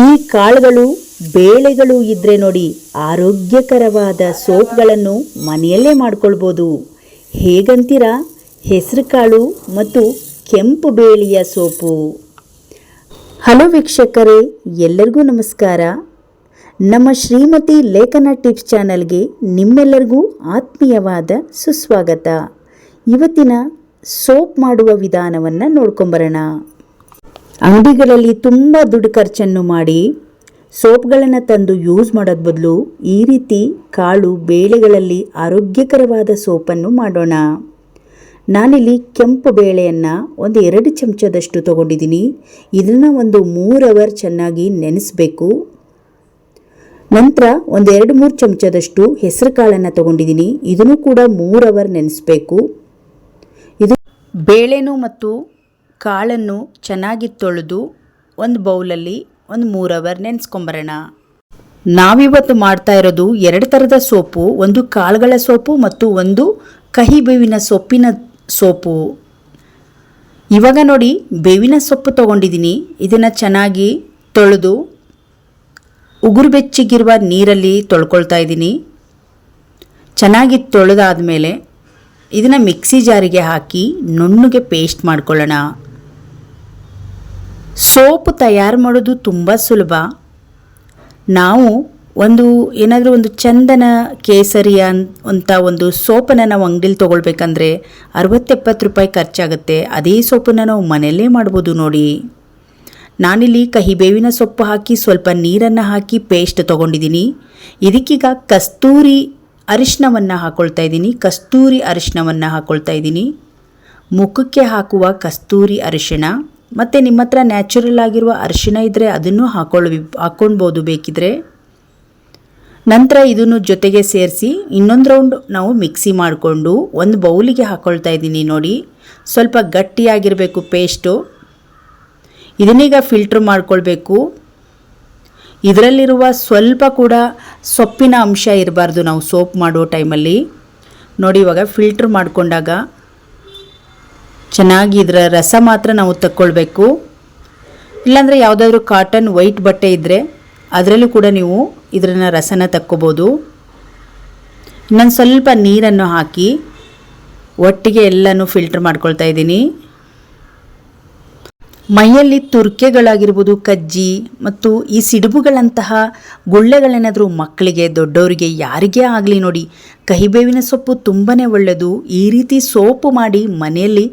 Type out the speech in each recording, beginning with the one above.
ಈ ಕಾಳುಗಳು ಬೇಳೆಗಳು ಇದ್ರೆ ನೋಡಿ ಆರೋಗ್ಯಕರವಾದ ಸೋಪ್ಗಳನ್ನು ಮನೆಯಲ್ಲೇ ಮಾಡ್ಕೊಳ್ಬೋದು. ಹೇಗಂತೀರಾ? ಹೆಸರು ಕಾಳು ಮತ್ತು ಕೆಂಪು ಬೇಳೆಯ ಸೋಪು. ಹಲೋ ವೀಕ್ಷಕರೇ, ಎಲ್ಲರಿಗೂ ನಮಸ್ಕಾರ. ನಮ್ಮ ಶ್ರೀಮತಿ ಲೇಖನ ಟಿಪ್ಸ್ ಚಾನಲ್ಗೆ ನಿಮ್ಮೆಲ್ಲರಿಗೂ ಆತ್ಮೀಯವಾದ ಸುಸ್ವಾಗತ. ಇವತ್ತಿನ ಸೋಪ್ ಮಾಡುವ ವಿಧಾನವನ್ನು ನೋಡ್ಕೊಂಬರೋಣ. ಅಂಗಡಿಗಳಲ್ಲಿ ತುಂಬ ದುಡ್ಡು ಖರ್ಚನ್ನು ಮಾಡಿ ಸೋಪ್ಗಳನ್ನು ತಂದು ಯೂಸ್ ಮಾಡೋದ್ ಬದಲು ಈ ರೀತಿ ಕಾಳು ಬೇಳೆಗಳಲ್ಲಿ ಆರೋಗ್ಯಕರವಾದ ಸೋಪನ್ನು ಮಾಡೋಣ. ನಾನಿಲ್ಲಿ ಕೆಂಪು ಬೇಳೆಯನ್ನು ಒಂದು ಎರಡು ಚಮಚದಷ್ಟು ತೊಗೊಂಡಿದ್ದೀನಿ. ಇದನ್ನು ಒಂದು ಮೂರು ಅವರ್ ಚೆನ್ನಾಗಿ ನೆನೆಸಬೇಕು. ನಂತರ ಒಂದು ಎರಡು ಮೂರು ಚಮಚದಷ್ಟು ಹೆಸರು ಕಾಳನ್ನು ತೊಗೊಂಡಿದ್ದೀನಿ. ಇದನ್ನು ಕೂಡ ಮೂರು ಅವರ್ ನೆನೆಸಬೇಕು. ಇದು ಬೇಳೆನೂ ಮತ್ತು ಕಾಳನ್ನು ಚೆನ್ನಾಗಿ ತೊಳೆದು ಒಂದು ಬೌಲಲ್ಲಿ ಒಂದು ಮೂರು ಅವರ್ ನೆನೆಸ್ಕೊಂಬರೋಣ. ನಾವಿವತ್ತು ಮಾಡ್ತಾ ಇರೋದು ಎರಡು ಥರದ ಸೋಪು, ಒಂದು ಕಾಳುಗಳ ಸೋಪು ಮತ್ತು ಒಂದು ಕಹಿ ಬೇವಿನ ಸೊಪ್ಪಿನ ಸೋಪು. ಇವಾಗ ನೋಡಿ, ಬೇವಿನ ಸೊಪ್ಪು ತೊಗೊಂಡಿದ್ದೀನಿ ಇದನ್ನು ಚೆನ್ನಾಗಿ ತೊಳೆದು ಉಗುರು ಬೆಚ್ಚಿಗಿರುವ ನೀರಲ್ಲಿ ತೊಳ್ಕೊಳ್ತಾ ಇದ್ದೀನಿ. ಚೆನ್ನಾಗಿ ತೊಳೆದಾದ್ಮೇಲೆ ಇದನ್ನು ಮಿಕ್ಸಿ ಜಾರಿಗೆ ಹಾಕಿ ನುಣ್ಣಗೆ ಪೇಸ್ಟ್ ಮಾಡ್ಕೊಳ್ಳೋಣ. ಸೋಪ್ ತಯಾರು ಮಾಡೋದು ತುಂಬ ಸುಲಭ. ನಾವು ಒಂದು ಏನಾದರೂ ಒಂದು ಚಂದನ ಕೇಸರಿಯ ಅಂತ ಒಂದು ಸೋಪನ್ನು ನಾವು ಅಂಗಡಿಲಿ ತೊಗೊಳ್ಬೇಕಂದ್ರೆ ಅರವತ್ತೆಪ್ಪತ್ತು ರೂಪಾಯಿ ಖರ್ಚಾಗುತ್ತೆ. ಅದೇ ಸೋಪನ್ನು ನಾವು ಮನೆಯಲ್ಲೇ ಮಾಡ್ಬೋದು ನೋಡಿ. ನಾನಿಲ್ಲಿ ಕಹಿ ಬೇವಿನ ಸೊಪ್ಪು ಹಾಕಿ ಸ್ವಲ್ಪ ನೀರನ್ನು ಹಾಕಿ ಪೇಸ್ಟ್ ತೊಗೊಂಡಿದ್ದೀನಿ ಇದಕ್ಕೀಗ ಕಸ್ತೂರಿ ಅರಿಶಿನವನ್ನು ಹಾಕ್ಕೊಳ್ತಾ ಇದ್ದೀನಿ ಕಸ್ತೂರಿ ಅರಿಶಿನವನ್ನು ಹಾಕ್ಕೊಳ್ತಾ ಇದ್ದೀನಿ ಮುಖಕ್ಕೆ ಹಾಕುವ ಕಸ್ತೂರಿ ಅರಿಶಿಣ. ಮತ್ತು ನಿಮ್ಮ ಹತ್ರ ನ್ಯಾಚುರಲ್ ಆಗಿರುವ ಅರಿಶಿಣ ಇದ್ದರೆ ಅದನ್ನು ಹಾಕೊಳ್ಳಿ ಹಾಕ್ಕೊಳ್ಬೋದು ಬೇಕಿದ್ರೆ. ನಂತರ ಇದನ್ನು ಜೊತೆಗೆ ಸೇರಿಸಿ ಇನ್ನೊಂದು ರೌಂಡ್ ನಾವು ಮಿಕ್ಸಿ ಮಾಡಿಕೊಂಡು ಒಂದು ಬೌಲಿಗೆ ಹಾಕ್ಕೊಳ್ತಾ ಇದ್ದೀನಿ ನೋಡಿ. ಸ್ವಲ್ಪ ಗಟ್ಟಿಯಾಗಿರಬೇಕು ಪೇಸ್ಟು ಇದನ್ನೀಗ ಫಿಲ್ಟ್ರ್ ಮಾಡ್ಕೊಳ್ಬೇಕು. ಇದರಲ್ಲಿರುವ ಸ್ವಲ್ಪ ಕೂಡ ಸೊಪ್ಪಿನ ಅಂಶ ಇರಬಾರ್ದು ನಾವು ಸೋಪ್ ಮಾಡೋ ಟೈಮಲ್ಲಿ ನೋಡಿ ಇವಾಗ ಫಿಲ್ಟ್ರ್ ಮಾಡಿಕೊಂಡಾಗ ಚೆನ್ನಾಗಿ ಇದರ ರಸ ಮಾತ್ರ ನಾವು ತಕ್ಕೊಳ್ಬೇಕು. ಇಲ್ಲಾಂದರೆ ಯಾವುದಾದ್ರೂ ಕಾಟನ್ ವೈಟ್ ಬಟ್ಟೆ ಇದ್ದರೆ ಅದರಲ್ಲೂ ಕೂಡ ನೀವು ಇದರನ್ನು ರಸನ ತಕ್ಕೋಬೋದು. ಇನ್ನೊಂದು ಸ್ವಲ್ಪ ನೀರನ್ನು ಹಾಕಿ ಒಟ್ಟಿಗೆ ಎಲ್ಲನೂ ಫಿಲ್ಟ್ರ್ ಮಾಡ್ಕೊಳ್ತಾ ಇದ್ದೀನಿ. ಮೈಯಲ್ಲಿ ತುರ್ಕೆಗಳಾಗಿರ್ಬೋದು, ಕಜ್ಜಿ ಮತ್ತು ಈ ಸಿಡುಬುಗಳಂತಹ ಗುಳ್ಳೆಗಳೇನಾದರೂ ಮಕ್ಕಳಿಗೆ ದೊಡ್ಡವರಿಗೆ ಯಾರಿಗೇ ಆಗಲಿ ನೋಡಿ, ಕಹಿಬೇವಿನ ಸೊಪ್ಪು ತುಂಬಾ ಒಳ್ಳೆಯದು. ಈ ರೀತಿ ಸೋಪು ಮಾಡಿ ಮನೆಯಲ್ಲಿ,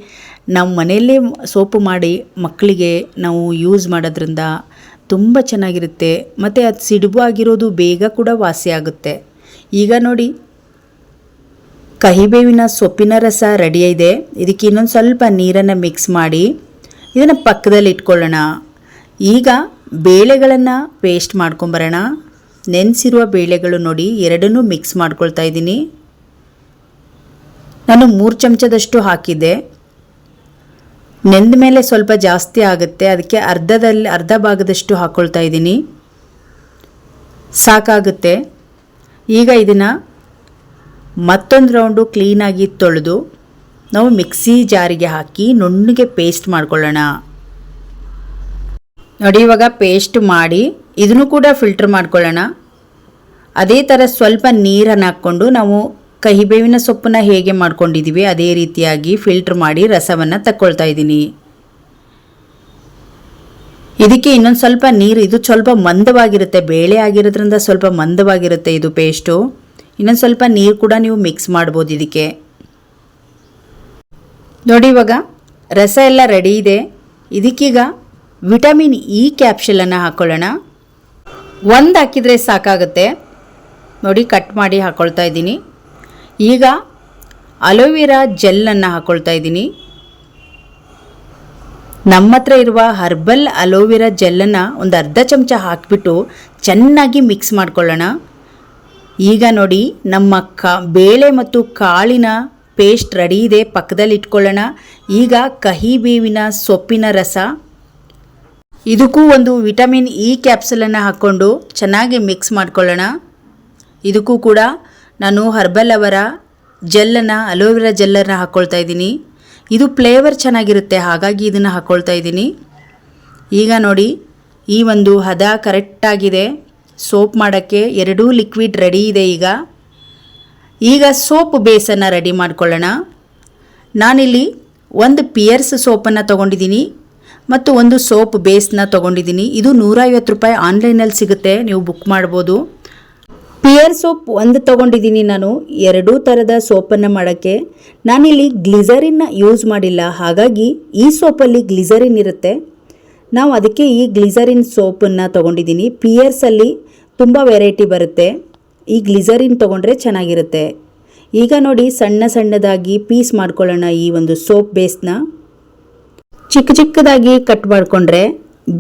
ನಾವು ಮನೆಯಲ್ಲೇ ಸೋಪು ಮಾಡಿ ಮಕ್ಕಳಿಗೆ ನಾವು ಯೂಸ್ ಮಾಡೋದ್ರಿಂದ ತುಂಬ ಚೆನ್ನಾಗಿರುತ್ತೆ. ಮತ್ತು ಅದು ಸಿಡುಬು ಆಗಿರೋದು ಬೇಗ ಕೂಡ ವಾಸಿ ಆಗುತ್ತೆ. ಈಗ ನೋಡಿ, ಕಹಿಬೇವಿನ ಸೊಪ್ಪಿನ ರಸ ರೆಡಿಯಾಗಿದೆ ಇದೆ ಇದಕ್ಕೆ ಇನ್ನೊಂದು ಸ್ವಲ್ಪ ನೀರನ್ನು ಮಿಕ್ಸ್ ಮಾಡಿ. ಇದನ್ನು ಪಕ್ಕದಲ್ಲಿ ಇಟ್ಕೊಳ್ಳೋಣ. ಈಗ ಬೇಳೆಗಳನ್ನು ಪೇಸ್ಟ್ ಮಾಡ್ಕೊಂಬರೋಣ. ನೆನೆಸಿರುವ ಬೇಳೆಗಳು ನೋಡಿ ಎರಡನ್ನೂ ಮಿಕ್ಸ್ ಮಾಡ್ಕೊಳ್ತಾ ಇದ್ದೀನಿ. ನಾನು ಮೂರು ಚಮಚದಷ್ಟು ಹಾಕಿದ್ದೆ. ನೆಂದ ಮೇಲೆ ಸ್ವಲ್ಪ ಜಾಸ್ತಿ ಆಗುತ್ತೆ. ಅದಕ್ಕೆ ಅರ್ಧದಲ್ಲಿ ಅರ್ಧ ಭಾಗದಷ್ಟು ಹಾಕ್ಕೊಳ್ತಾ ಇದ್ದೀನಿ. ಸಾಕಾಗುತ್ತೆ. ಈಗ ಇದನ್ನು ಮತ್ತೊಂದು ರೌಂಡು ಕ್ಲೀನಾಗಿ ತೊಳೆದು ನಾವು ಮಿಕ್ಸಿ ಜಾರಿಗೆ ಹಾಕಿ ನುಣ್ಣಗೆ ಪೇಸ್ಟ್ ಮಾಡ್ಕೊಳ್ಳೋಣ. ನೋಡಿ, ಇವಾಗ ಪೇಸ್ಟ್ ಮಾಡಿ ಇದನ್ನು ಕೂಡ ಫಿಲ್ಟರ್ ಮಾಡ್ಕೊಳ್ಳೋಣ. ಅದೇ ಥರ ಸ್ವಲ್ಪ ನೀರನ್ನು ಹಾಕ್ಕೊಂಡು ನಾವು ಕಹಿಬೇವಿನ ಸೊಪ್ಪನ್ನ ಹೇಗೆ ಮಾಡ್ಕೊಂಡಿದ್ದೀವಿ, ಅದೇ ರೀತಿಯಾಗಿ ಫಿಲ್ಟರ್ ಮಾಡಿ ರಸವನ್ನು ತಕ್ಕೊಳ್ತಾ ಇದ್ದೀನಿ. ಇದಕ್ಕೆ ಇನ್ನೊಂದು ಸ್ವಲ್ಪ ನೀರು, ಇದು ಸ್ವಲ್ಪ ಮಂದವಾಗಿರುತ್ತೆ, ಬೇಳೆ ಆಗಿರೋದ್ರಿಂದ ಸ್ವಲ್ಪ ಮಂದವಾಗಿರುತ್ತೆ ಇದು ಪೇಸ್ಟು ಇನ್ನೊಂದು ಸ್ವಲ್ಪ ನೀರು ಕೂಡ ನೀವು ಮಿಕ್ಸ್ ಮಾಡ್ಬೋದು ಇದಕ್ಕೆ. ನೋಡಿ ಇವಾಗ, ರಸ ಎಲ್ಲ ರೆಡಿ ಇದೆ. ಇದಕ್ಕೀಗ ವಿಟಮಿನ್ ಇ ಕ್ಯಾಪ್ಸುಲನ್ನು ಹಾಕ್ಕೊಳ್ಳೋಣ ಒಂದು ಹಾಕಿದರೆ ಸಾಕಾಗುತ್ತೆ. ನೋಡಿ ಕಟ್ ಮಾಡಿ ಹಾಕ್ಕೊಳ್ತಾ ಇದ್ದೀನಿ. ಈಗ ಅಲೋವೆರಾ ಜೆಲ್ಲನ್ನು ಹಾಕ್ಕೊಳ್ತಾ ಇದ್ದೀನಿ. ನಮ್ಮ ಹತ್ರ ಇರುವ ಹರ್ಬಲ್ ಅಲೋವೆರಾ ಜೆಲ್ಲನ್ನು ಒಂದು ಅರ್ಧ ಚಮಚ ಹಾಕಿಬಿಟ್ಟು ಚೆನ್ನಾಗಿ ಮಿಕ್ಸ್ ಮಾಡ್ಕೊಳ್ಳೋಣ. ಈಗ ನೋಡಿ, ನಮ್ಮ ಕ, ಬೇಳೆ ಮತ್ತು ಕಾಳಿನ ಪೇಸ್ಟ್ ರೆಡಿ ಇದೆ, ಪಕ್ಕದಲ್ಲಿ ಇಟ್ಕೊಳ್ಳೋಣ. ಈಗ ಕಹಿ ಬೇವಿನ ಸೊಪ್ಪಿನ ರಸ. ಇದಕ್ಕೂ ಒಂದು ವಿಟಮಿನ್ ಇ ಕ್ಯಾಪ್ಸುಲನ್ನು ಹಾಕ್ಕೊಂಡು ಚೆನ್ನಾಗಿ ಮಿಕ್ಸ್ ಮಾಡ್ಕೊಳ್ಳೋಣ. ಇದಕ್ಕೂ ಕೂಡ ನಾನು ಹರ್ಬಲ್ ಅವರ ಜೆಲ್ಲನ್ನು ಅಲೋವೆರಾ ಜೆಲ್ಲನ್ನು ಹಾಕ್ಕೊಳ್ತಾ ಇದ್ದೀನಿ. ಇದು ಫ್ಲೇವರ್ ಚೆನ್ನಾಗಿರುತ್ತೆ, ಹಾಗಾಗಿ ಇದನ್ನು ಹಾಕ್ಕೊಳ್ತಾ ಇದ್ದೀನಿ. ಈಗ ನೋಡಿ, ಈ ಒಂದು ಹದ ಕರೆಕ್ಟಾಗಿದೆ ಸೋಪ್ ಮಾಡೋಕ್ಕೆ ಎರಡೂ ಲಿಕ್ವಿಡ್ ರೆಡಿ ಇದೆ ಈಗ. ಈಗ ಸೋಪ್ ಬೇಸನ್ನು ರೆಡಿ ಮಾಡ್ಕೊಳ್ಳೋಣ. ನಾನಿಲ್ಲಿ ಒಂದು ಪಿಯರ್ಸ್ ಸೋಪನ್ನು ತೊಗೊಂಡಿದ್ದೀನಿ ಮತ್ತು ಒಂದು ಸೋಪ್ ಬೇಸ್ನ ತೊಗೊಂಡಿದ್ದೀನಿ. ಇದು ನೂರೈವತ್ತು ರೂಪಾಯಿ ಆನ್ಲೈನಲ್ಲಿ ಸಿಗುತ್ತೆ, ನೀವು ಬುಕ್ ಮಾಡ್ಬೋದು. ಪಿಯರ್ ಸೋಪ್ ಒಂದು ತೊಗೊಂಡಿದ್ದೀನಿ ನಾನು, ಎರಡೂ ಥರದ ಸೋಪನ್ನು ಮಾಡೋಕ್ಕೆ. ನಾನಿಲ್ಲಿ ಗ್ಲಿಸರಿನ್ನ ಯೂಸ್ ಮಾಡಿಲ್ಲ, ಹಾಗಾಗಿ ಈ ಸೋಪಲ್ಲಿ ಗ್ಲಿಸರಿನ್ ಇರುತ್ತೆ. ನಾವು ಅದಕ್ಕೆ ಈ ಗ್ಲಿಸರಿನ್ ಸೋಪನ್ನು ತೊಗೊಂಡಿದ್ದೀನಿ. ಪಿಯರ್ಸಲ್ಲಿ ತುಂಬ ವೆರೈಟಿ ಬರುತ್ತೆ. ಈ ಗ್ಲಿಸರಿನ್ ತೊಗೊಂಡ್ರೆ ಚೆನ್ನಾಗಿರುತ್ತೆ. ಈಗ ನೋಡಿ ಸಣ್ಣ ಸಣ್ಣದಾಗಿ ಪೀಸ್ ಮಾಡ್ಕೊಳ್ಳೋಣ ಈ ಒಂದು ಸೋಪ್ ಬೇಸ್ನ. ಚಿಕ್ಕ ಚಿಕ್ಕದಾಗಿ ಕಟ್ ಮಾಡಿಕೊಂಡ್ರೆ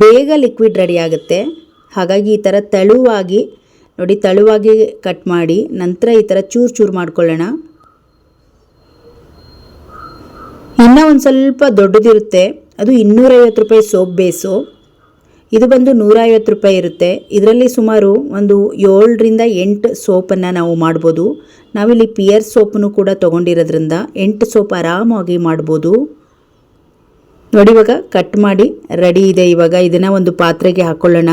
ಬೇಗ ಲಿಕ್ವಿಡ್ ರೆಡಿ ಆಗುತ್ತೆ. ಹಾಗಾಗಿ ಈ ಥರ ತೆಳುವಾಗಿ, ನೋಡಿ ತೆಳುವಾಗಿ ಕಟ್ ಮಾಡಿ ನಂತರ ಈ ಥರ ಚೂರು ಚೂರು ಮಾಡ್ಕೊಳ್ಳೋಣ. ಇನ್ನೂ ಒಂದು ಸ್ವಲ್ಪ ದೊಡ್ಡದಿರುತ್ತೆ. ಅದು ಇನ್ನೂರೈವತ್ತು ರೂಪಾಯಿ ಸೋಪ್ ಬೇಸು. ಇದು ಬಂದು ನೂರೈವತ್ತು ರೂಪಾಯಿ ಇರುತ್ತೆ. ಇದರಲ್ಲಿ ಸುಮಾರು ಒಂದು ಏಳರಿಂದ ಎಂಟು ಸೋಪನ್ನು ನಾವು ಮಾಡ್ಬೋದು. ನಾವಿಲ್ಲಿ ಪಿಯರ್ ಸೋಪನ್ನು ಕೂಡ ತೊಗೊಂಡಿರೋದ್ರಿಂದ ಎಂಟು ಸೋಪ್ ಆರಾಮಾಗಿ ಮಾಡ್ಬೋದು. ನೋಡಿ ಇವಾಗ ಕಟ್ ಮಾಡಿ ರೆಡಿ ಇದೆ ಇವಾಗ. ಇದನ್ನು ಒಂದು ಪಾತ್ರೆಗೆ ಹಾಕ್ಕೊಳ್ಳೋಣ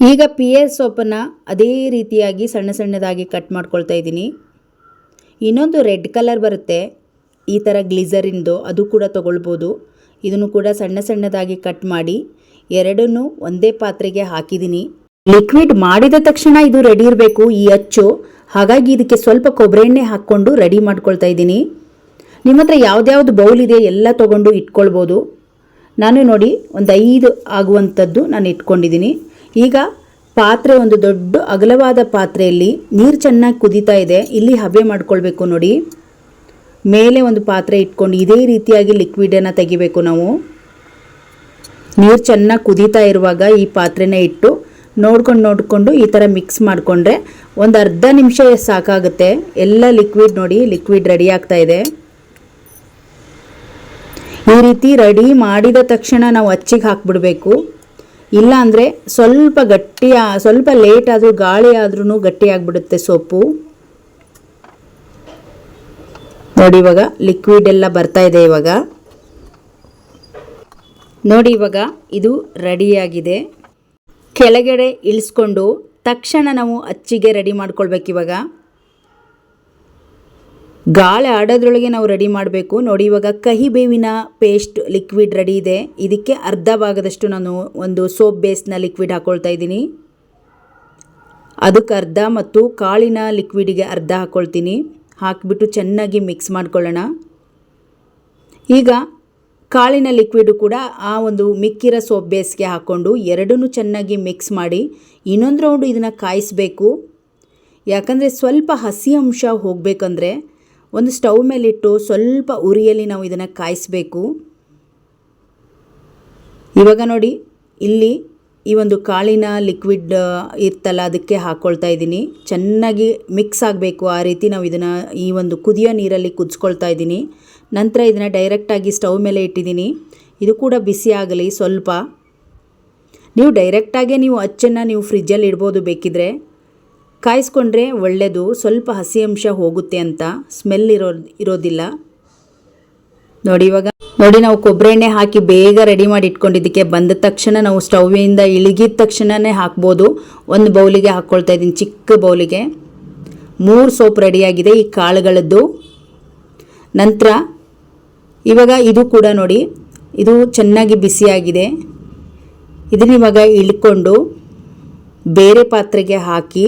ಈಗ ಪಿಯರ್ ಸೋಪನ್ನು ಅದೇ ರೀತಿಯಾಗಿ ಸಣ್ಣ ಸಣ್ಣದಾಗಿ ಕಟ್ ಮಾಡ್ಕೊಳ್ತಾ ಇದ್ದೀನಿ. ಇನ್ನೊಂದು ರೆಡ್ ಕಲರ್ ಬರುತ್ತೆ. ಈ ಥರ ಗ್ಲಿಸರಿಂದು ಅದು ಕೂಡ ತೊಗೊಳ್ಬೋದು. ಇದನ್ನು ಕೂಡ ಸಣ್ಣ ಸಣ್ಣದಾಗಿ ಕಟ್ ಮಾಡಿ ಎರಡನ್ನೂ ಒಂದೇ ಪಾತ್ರೆಗೆ ಹಾಕಿದ್ದೀನಿ. ಲಿಕ್ವಿಡ್ ಮಾಡಿದ ತಕ್ಷಣ ಇದು ರೆಡಿ ಇರಬೇಕು ಈ ಅಚ್ಚು. ಹಾಗಾಗಿ ಇದಕ್ಕೆ ಸ್ವಲ್ಪ ಕೊಬ್ಬರಿ ಎಣ್ಣೆ ಹಾಕ್ಕೊಂಡು ರೆಡಿ ಮಾಡ್ಕೊಳ್ತಾ ಇದ್ದೀನಿ. ನಿಮ್ಮ ಹತ್ರ ಯಾವ್ದ್ಯಾವ್ದು ಬೌಲ್ ಇದೆ ಎಲ್ಲ ತೊಗೊಂಡು ಇಟ್ಕೊಳ್ಬೋದು. ನಾನು ನೋಡಿ ಒಂದು ಐದು ಆಗುವಂಥದ್ದು ನಾನು ಇಟ್ಕೊಂಡಿದ್ದೀನಿ. ಈಗ ಪಾತ್ರೆ ಒಂದು ದೊಡ್ಡ ಅಗಲವಾದ ಪಾತ್ರೆಯಲ್ಲಿ ನೀರು ಚೆನ್ನಾಗಿ ಕುದೀತಾ ಇದೆ. ಇಲ್ಲಿ ಹಬೆ ಮಾಡ್ಕೊಳ್ಬೇಕು ನೋಡಿ. ಮೇಲೆ ಒಂದು ಪಾತ್ರೆ ಇಟ್ಕೊಂಡು ಇದೇ ರೀತಿಯಾಗಿ ಲಿಕ್ವಿಡನ್ನು ತೆಗಿಬೇಕು ನಾವು. ನೀರು ಚೆನ್ನಾಗಿ ಕುದೀತಾ ಇರುವಾಗ ಈ ಪಾತ್ರೆನ ಇಟ್ಟು ನೋಡ್ಕೊಂಡು ನೋಡಿಕೊಂಡು ಈ ಥರ ಮಿಕ್ಸ್ ಮಾಡಿಕೊಂಡ್ರೆ ಒಂದು ಅರ್ಧ ನಿಮಿಷ ಸಾಕಾಗುತ್ತೆ. ಎಲ್ಲ ಲಿಕ್ವಿಡ್ ನೋಡಿ ಲಿಕ್ವಿಡ್ ರೆಡಿ ಆಗ್ತಾ ಇದೆ. ಈ ರೀತಿ ರೆಡಿ ಮಾಡಿದ ತಕ್ಷಣ ನಾವು ಅಚ್ಚಿಗೆ ಹಾಕ್ಬಿಡ್ಬೇಕು. ಇಲ್ಲ ಅಂದರೆ ಸ್ವಲ್ಪ ಗಟ್ಟಿ ಸ್ವಲ್ಪ ಲೇಟ್ ಆದರೂ ಗಾಳಿ ಆದ್ರೂ ಗಟ್ಟಿ ಆಗಿಬಿಡುತ್ತೆ ಸೊಪ್ಪು ನೋಡಿ ಇವಾಗ ಲಿಕ್ವಿಡ್ ಎಲ್ಲ ಬರ್ತಾ ಇದೆ ಇವಾಗ. ನೋಡಿ ಇವಾಗ ಇದು ರೆಡಿಯಾಗಿದೆ ಕೆಳಗಡೆ ಇಳಿಸ್ಕೊಂಡು ತಕ್ಷಣ ನಾವು ಅಚ್ಚಿಗೆ ರೆಡಿ ಮಾಡ್ಕೊಳ್ಬೇಕು ಇವಾಗ. ಗಾಳಿ ಆಡೋದ್ರೊಳಗೆ ನಾವು ರೆಡಿ ಮಾಡಬೇಕು. ನೋಡಿ ಇವಾಗ ಕಹಿ ಬೇವಿನ ಪೇಸ್ಟ್ ಲಿಕ್ವಿಡ್ ರೆಡಿ ಇದೆ. ಇದಕ್ಕೆ ಅರ್ಧ ಭಾಗದಷ್ಟು ನಾನು ಒಂದು ಸೋಪ್ ಬೇಸ್ನ ಲಿಕ್ವಿಡ್ ಹಾಕ್ಕೊಳ್ತಾ ಇದ್ದೀನಿ. ಅದಕ್ಕೆ ಅರ್ಧ ಮತ್ತು ಕಾಳಿನ ಲಿಕ್ವಿಡಿಗೆ ಅರ್ಧ ಹಾಕ್ಕೊಳ್ತೀನಿ ಹಾಕಿಬಿಟ್ಟು ಚೆನ್ನಾಗಿ ಮಿಕ್ಸ್ ಮಾಡ್ಕೊಳ್ಳೋಣ. ಈಗ ಕಾಳಿನ ಲಿಕ್ವಿಡು ಕೂಡ ಆ ಒಂದು ಮಿಕ್ಕಿರೋ ಸೋಪ್ ಬೇಸ್ಗೆ ಹಾಕ್ಕೊಂಡು ಎರಡನ್ನೂ ಚೆನ್ನಾಗಿ ಮಿಕ್ಸ್ ಮಾಡಿ ಇನ್ನೊಂದು ರೌಂಡು ಇದನ್ನು ಕಾಯಿಸಬೇಕು. ಯಾಕಂದರೆ ಸ್ವಲ್ಪ ಹಸಿ ಅಂಶ ಹೋಗಬೇಕಂದ್ರೆ ಒಂದು ಸ್ಟವ್ ಮೇಲಿಟ್ಟು ಸ್ವಲ್ಪ ಉರಿಯಲ್ಲಿ ನಾವು ಇದನ್ನು ಕಾಯಿಸಬೇಕು. ಇವಾಗ ನೋಡಿ, ಇಲ್ಲಿ ಈ ಒಂದು ಕಾಳಿನ ಲಿಕ್ವಿಡ್ ಇರ್ತಲ್ಲ, ಅದಕ್ಕೆ ಹಾಕ್ಕೊಳ್ತಾ ಇದ್ದೀನಿ. ಚೆನ್ನಾಗಿ ಮಿಕ್ಸ್ ಆಗಬೇಕು. ಆ ರೀತಿ ನಾವು ಇದನ್ನು ಈ ಒಂದು ಕುದಿಯೋ ನೀರಲ್ಲಿ ಕುದಿಸ್ಕೊಳ್ತಾ ಇದ್ದೀನಿ. ನಂತರ ಇದನ್ನು ಡೈರೆಕ್ಟಾಗಿ ಸ್ಟವ್ ಮೇಲೆ ಇಟ್ಟಿದ್ದೀನಿ. ಇದು ಕೂಡ ಬಿಸಿ ಆಗಲಿ, ಸ್ವಲ್ಪ. ನೀವು ಡೈರೆಕ್ಟಾಗೆ ನೀವು ಅಚ್ಚನ್ನು ನೀವು ಫ್ರಿಜ್ಜಲ್ಲಿ ಇಡ್ಬೋದು ಬೇಕಿದ್ರೆ. ಕಾಯಿಸ್ಕೊಂಡ್ರೆ ಒಳ್ಳೆಯದು ಸ್ವಲ್ಪ ಹಸಿ ಅಂಶ ಹೋಗುತ್ತೆ ಅಂತ. ಸ್ಮೆಲ್ ಇರೋ ಇರೋದಿಲ್ಲ. ನೋಡಿ ಇವಾಗ ನೋಡಿ ನಾವು ಕೊಬ್ಬರಿ ಎಣ್ಣೆ ಹಾಕಿ ಬೇಗ ರೆಡಿ ಮಾಡಿ ಇಟ್ಕೊಂಡಿದ್ದಕ್ಕೆ ಬಂದ ತಕ್ಷಣ ನಾವು ಸ್ಟವ್ವಿಂದ ಇಳಿಗಿದ ತಕ್ಷಣನೇ ಹಾಕ್ಬೋದು. ಒಂದು ಬೌಲಿಗೆ ಹಾಕ್ಕೊಳ್ತಾ ಇದ್ದೀನಿ, ಚಿಕ್ಕ ಬೌಲಿಗೆ. ಮೂರು ಸೋಪ್ ರೆಡಿಯಾಗಿದೆ ಈ ಕಾಳುಗಳದ್ದು. ನಂತರ ಇವಾಗ ಇದು ಕೂಡ ನೋಡಿ, ಇದು ಚೆನ್ನಾಗಿ ಬಿಸಿಯಾಗಿದೆ ಇದನ್ನ ಇವಾಗ ಇಳ್ಕೊಂಡು ಬೇರೆ ಪಾತ್ರೆಗೆ ಹಾಕಿ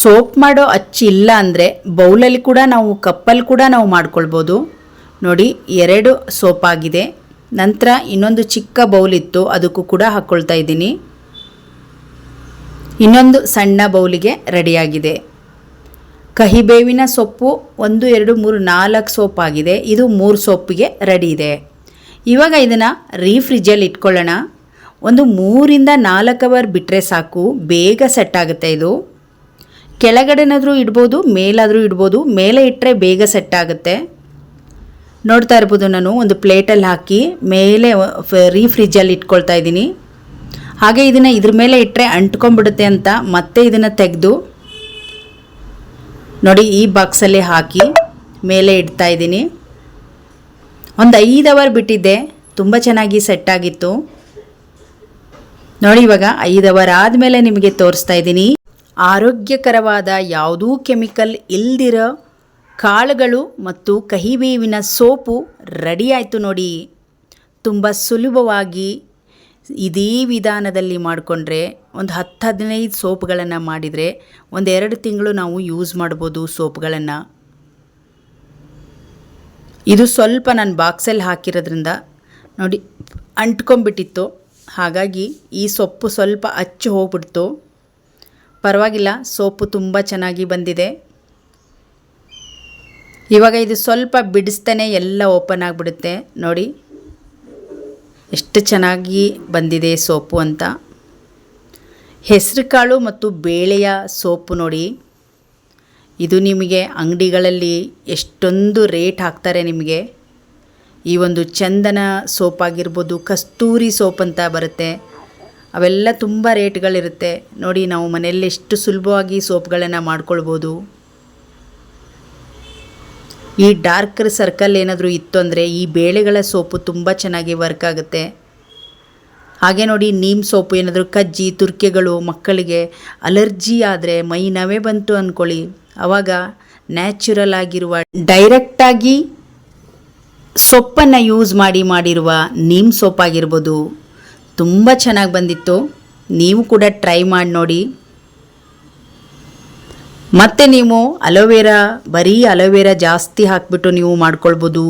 ಸೋಪ್ ಮಾಡೋ ಅಚ್ಚಿ ಇಲ್ಲ ಅಂದರೆ ಬೌಲಲ್ಲಿ ಕೂಡ ನಾವು, ಕಪ್ಪಲ್ಲಿ ಕೂಡ ನಾವು ಮಾಡ್ಕೊಳ್ಬೋದು. ನೋಡಿ, ಎರಡು ಸೋಪ್ ಆಗಿದೆ ನಂತರ ಇನ್ನೊಂದು ಚಿಕ್ಕ ಬೌಲ್ ಇತ್ತು ಅದಕ್ಕೂ ಕೂಡ ಹಾಕ್ಕೊಳ್ತಾ ಇದ್ದೀನಿ. ಇನ್ನೊಂದು ಸಣ್ಣ ಬೌಲಿಗೆ ರೆಡಿಯಾಗಿದೆ. ಕಹಿಬೇವಿನ ಸೊಪ್ಪು ಒಂದು, ಎರಡು, ಮೂರು, ನಾಲ್ಕು ಸೋಪ್ ಆಗಿದೆ. ಇದು ಮೂರು ಸೊಪ್ಪಿಗೆ ರೆಡಿ ಇದೆ. ಇವಾಗ ಇದನ್ನು ರೀಫ್ರಿಜ್ಜಲ್ಲಿ ಇಟ್ಕೊಳ್ಳೋಣ. ಒಂದು ಮೂರಿಂದ ನಾಲ್ಕು ಅವರ್ ಬಿಟ್ಟರೆ ಸಾಕು, ಬೇಗ ಸೆಟ್ ಆಗುತ್ತೆ ಇದು. ಕೆಳಗಡೆನಾದರೂ ಇಡ್ಬೋದು, ಮೇಲಾದರೂ ಇಡ್ಬೋದು, ಮೇಲೆ ಇಟ್ಟರೆ ಬೇಗ ಸೆಟ್ ಆಗುತ್ತೆ. ನೋಡ್ತಾ ಇರ್ಬೋದು ನಾನು, ಒಂದು ಪ್ಲೇಟಲ್ಲಿ ಹಾಕಿ ಮೇಲೆ ರೀ ಫ್ರಿಜ್ಜಲ್ಲಿ ಇಟ್ಕೊಳ್ತಾ ಇದ್ದೀನಿ. ಹಾಗೆ ಇದನ್ನು ಇದ್ರ ಮೇಲೆ ಇಟ್ಟರೆ ಅಂಟ್ಕೊಂಡ್ಬಿಡುತ್ತೆ ಅಂತ ಮತ್ತೆ ಇದನ್ನು ತೆಗೆದು ನೋಡಿ ಈ ಬಾಕ್ಸಲ್ಲಿ ಹಾಕಿ ಮೇಲೆ ಇಡ್ತಾ ಇದ್ದೀನಿ. ಒಂದು ಐದು ಅವರ್ ಬಿಟ್ಟಿದ್ದೆ, ತುಂಬ ಚೆನ್ನಾಗಿ ಸೆಟ್ ಆಗಿತ್ತು. ನೋಡಿ ಇವಾಗ ಐದು ಅವರ್ ಆದಮೇಲೆ ನಿಮಗೆ ತೋರಿಸ್ತಾ ಇದ್ದೀನಿ. ಆರೋಗ್ಯಕರವಾದ ಯಾವುದೂ ಕೆಮಿಕಲ್ ಇಲ್ದಿರೋ ಕಾಳುಗಳು ಮತ್ತು ಕಹಿಬೇವಿನ ಸೋಪು ರೆಡಿಯಾಯಿತು ನೋಡಿ. ತುಂಬ ಸುಲಭವಾಗಿ ಇದೇ ವಿಧಾನದಲ್ಲಿ ಮಾಡಿಕೊಂಡ್ರೆ ಒಂದು ಹತ್ತು ಹದಿನೈದು ಸೋಪ್ಗಳನ್ನು ಮಾಡಿದರೆ ಒಂದು ಎರಡು ತಿಂಗಳು ನಾವು ಯೂಸ್ ಮಾಡ್ಬೋದು ಸೋಪ್ಗಳನ್ನು. ಇದು ಸ್ವಲ್ಪ ನಾನು ಬಾಕ್ಸಲ್ಲಿ ಹಾಕಿರೋದ್ರಿಂದ ನೋಡಿ ಅಂಟ್ಕೊಂಬಿಟ್ಟಿತ್ತು ಹಾಗಾಗಿ ಈ ಸೊಪ್ಪು ಸ್ವಲ್ಪ ಅಚ್ಚು ಹೋಗ್ಬಿಡ್ತು. ಪರವಾಗಿಲ್ಲ, ಸೋಪು ತುಂಬ ಚೆನ್ನಾಗಿ ಬಂದಿದೆ. ಇವಾಗ ಇದು ಸ್ವಲ್ಪ ಬಿಡಿಸ್ತಾನೆ ಎಲ್ಲ ಓಪನ್ ಆಗಿಬಿಡುತ್ತೆ. ನೋಡಿ, ಎಷ್ಟು ಚೆನ್ನಾಗಿ ಬಂದಿದೆ ಸೋಪು ಅಂತ. ಹೆಸರುಕಾಳು ಮತ್ತು ಬೇಳೆಯ ಸೋಪು ನೋಡಿ. ಇದು ನಿಮಗೆ ಅಂಗಡಿಗಳಲ್ಲಿ ಎಷ್ಟೊಂದು ರೇಟ್ ಹಾಕ್ತಾರೆ ನಿಮಗೆ. ಈ ಒಂದು ಚಂದನ ಸೋಪ್ ಆಗಿರ್ಬೋದು, ಕಸ್ತೂರಿ ಸೋಪ್ ಅಂತ ಬರುತ್ತೆ. ಅವೆಲ್ಲ ತುಂಬ ರೇಟ್ಗಳಿರುತ್ತೆ. ನೋಡಿ, ನಾವು ಮನೆಯಲ್ಲಿ ಎಷ್ಟು ಸುಲಭವಾಗಿ ಸೋಪ್ಗಳನ್ನು ಮಾಡ್ಕೊಳ್ಬೋದು. ಈ ಡಾರ್ಕ್ ಸರ್ಕಲ್ ಏನಾದರೂ ಇತ್ತು ಅಂದರೆ ಈ ಬೇಳೆಗಳ ಸೋಪು ತುಂಬ ಚೆನ್ನಾಗಿ ವರ್ಕ್ ಆಗುತ್ತೆ. ಹಾಗೆ ನೋಡಿ, ನೀಮ್ ಸೋಪು ಏನಾದರೂ ಕಜ್ಜಿ, ತುರ್ಕೆಗಳು, ಮಕ್ಕಳಿಗೆ ಅಲರ್ಜಿ ಆದರೆ ಮೈ ನವೆ ಬಂತು ಅಂದ್ಕೊಳ್ಳಿ ಆವಾಗ ನ್ಯಾಚುರಲ್ ಆಗಿರುವ ಡೈರೆಕ್ಟಾಗಿ ಸೊಪ್ಪನ್ನು ಯೂಸ್ ಮಾಡಿ ಮಾಡಿರುವ ನೀಮ್ ಸೋಪ್ ಆಗಿರ್ಬೋದು. ತುಂಬ ಚೆನ್ನಾಗಿ ಬಂದಿತ್ತು. ನೀವು ಕೂಡ ಟ್ರೈ ಮಾಡಿ ನೋಡಿ. ಮತ್ತು ನೀವು ಅಲೋವೆರಾ, ಬರೀ ಅಲೋವೆರಾ ಜಾಸ್ತಿ ಹಾಕಿಬಿಟ್ಟು ನೀವು ಮಾಡ್ಕೊಳ್ಬೋದು.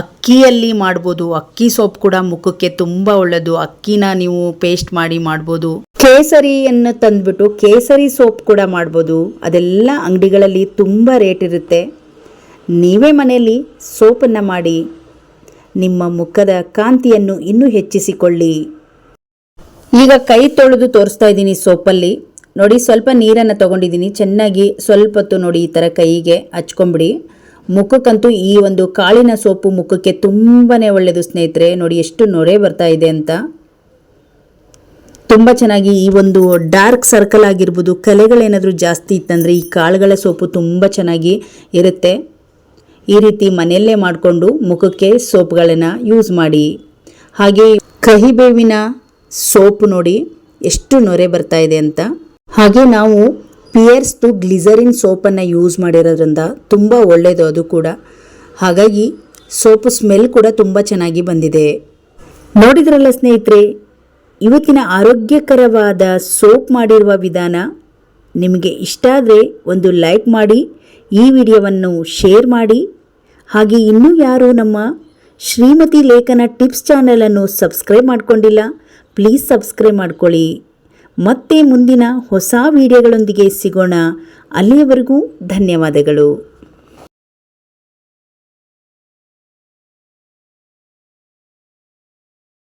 ಅಕ್ಕಿಯಲ್ಲಿ ಮಾಡ್ಬೋದು. ಅಕ್ಕಿ ಸೋಪ್ ಕೂಡ ಮುಖಕ್ಕೆ ತುಂಬ ಒಳ್ಳೆಯದು ಅಕ್ಕಿನ ನೀವು ಪೇಸ್ಟ್ ಮಾಡಿ ಮಾಡ್ಬೋದು. ಕೇಸರಿಯನ್ನು ತಂದ್ಬಿಟ್ಟು ಕೇಸರಿ ಸೋಪ್ ಕೂಡ ಮಾಡ್ಬೋದು. ಅದೆಲ್ಲ ಅಂಗಡಿಗಳಲ್ಲಿ ತುಂಬ ರೇಟ್ ಇರುತ್ತೆ. ನೀವೇ ಮನೆಯಲ್ಲಿ ಸೋಪನ್ನು ಮಾಡಿ ನಿಮ್ಮ ಮುಖದ ಕಾಂತಿಯನ್ನು ಇನ್ನೂ ಹೆಚ್ಚಿಸಿಕೊಳ್ಳಿ. ಈಗ ಕೈ ತೊಳೆದು ತೋರಿಸ್ತಾ ಇದ್ದೀನಿ ಸೋಪಲ್ಲಿ. ನೋಡಿ, ಸ್ವಲ್ಪ ನೀರನ್ನು ತಗೊಂಡಿದ್ದೀನಿ. ಚೆನ್ನಾಗಿ ಸ್ವಲ್ಪ ಹೊತ್ತು ನೋಡಿ ಈ ಥರ ಕೈಗೆ ಹಚ್ಕೊಂಬಿಡಿ. ಮುಖಕ್ಕಂತೂ ಈ ಒಂದು ಕಾಳಿನ ಸೋಪು ಮುಖಕ್ಕೆ ತುಂಬಾ ಒಳ್ಳೆಯದು ಸ್ನೇಹಿತರೆ. ನೋಡಿ, ಎಷ್ಟು ನೊರೆ ಬರ್ತಾ ಇದೆ ಅಂತ. ತುಂಬ ಚೆನ್ನಾಗಿ ಈ ಒಂದು ಡಾರ್ಕ್ ಸರ್ಕಲ್ ಆಗಿರ್ಬೋದು, ಕಲೆಗಳೇನಾದರೂ ಜಾಸ್ತಿ ಇತ್ತಂದರೆ ಈ ಕಾಳುಗಳ ಸೋಪು ತುಂಬ ಚೆನ್ನಾಗಿ ಇರುತ್ತೆ. ಈ ರೀತಿ ಮನೆಯಲ್ಲೇ ಮಾಡಿಕೊಂಡು ಮುಖಕ್ಕೆ ಸೋಪ್ಗಳನ್ನು ಯೂಸ್ ಮಾಡಿ. ಹಾಗೆ ಕಹಿಬೇವಿನ ಸೋಪು ನೋಡಿ ಎಷ್ಟು ನೊರೆ ಬರ್ತಾ ಇದೆ ಅಂತ. ಹಾಗೆ ನಾವು ಪಿಯರ್ಸ್ದು ಗ್ಲಿಸರಿನ್ ಸೋಪನ್ನು ಯೂಸ್ ಮಾಡಿರೋದ್ರಿಂದ ತುಂಬ ಒಳ್ಳೆಯದು ಅದು ಕೂಡ. ಹಾಗಾಗಿ ಸೋಪು ಸ್ಮೆಲ್ ಕೂಡ ತುಂಬ ಚೆನ್ನಾಗಿ ಬಂದಿದೆ. ನೋಡಿದ್ರಲ್ಲ ಸ್ನೇಹಿತರೆ, ಇವತ್ತಿನ ಆರೋಗ್ಯಕರವಾದ ಸೋಪ್ ಮಾಡಿರುವ ವಿಧಾನ ನಿಮಗೆ ಇಷ್ಟ ಆದರೆ ಒಂದು ಲೈಕ್ ಮಾಡಿ, ಈ ವಿಡಿಯೋವನ್ನು ಶೇರ್ ಮಾಡಿ. ಹಾಗೆ ಇನ್ನೂ ಯಾರು ನಮ್ಮ ಶ್ರೀಮತಿ ಲೇಖನ ಟಿಪ್ಸ್ ಚಾನಲನ್ನು ಸಬ್ಸ್ಕ್ರೈಬ್ ಮಾಡ್ಕೊಂಡಿಲ್ಲ ಪ್ಲೀಸ್ ಸಬ್ಸ್ಕ್ರೈಬ್ ಮಾಡ್ಕೊಳ್ಳಿ. ಮತ್ತೆ ಮುಂದಿನ ಹೊಸ ವಿಡಿಯೋಗಳೊಂದಿಗೆ ಸಿಗೋಣ. ಅಲ್ಲಿಯವರೆಗೂ ಧನ್ಯವಾದಗಳು.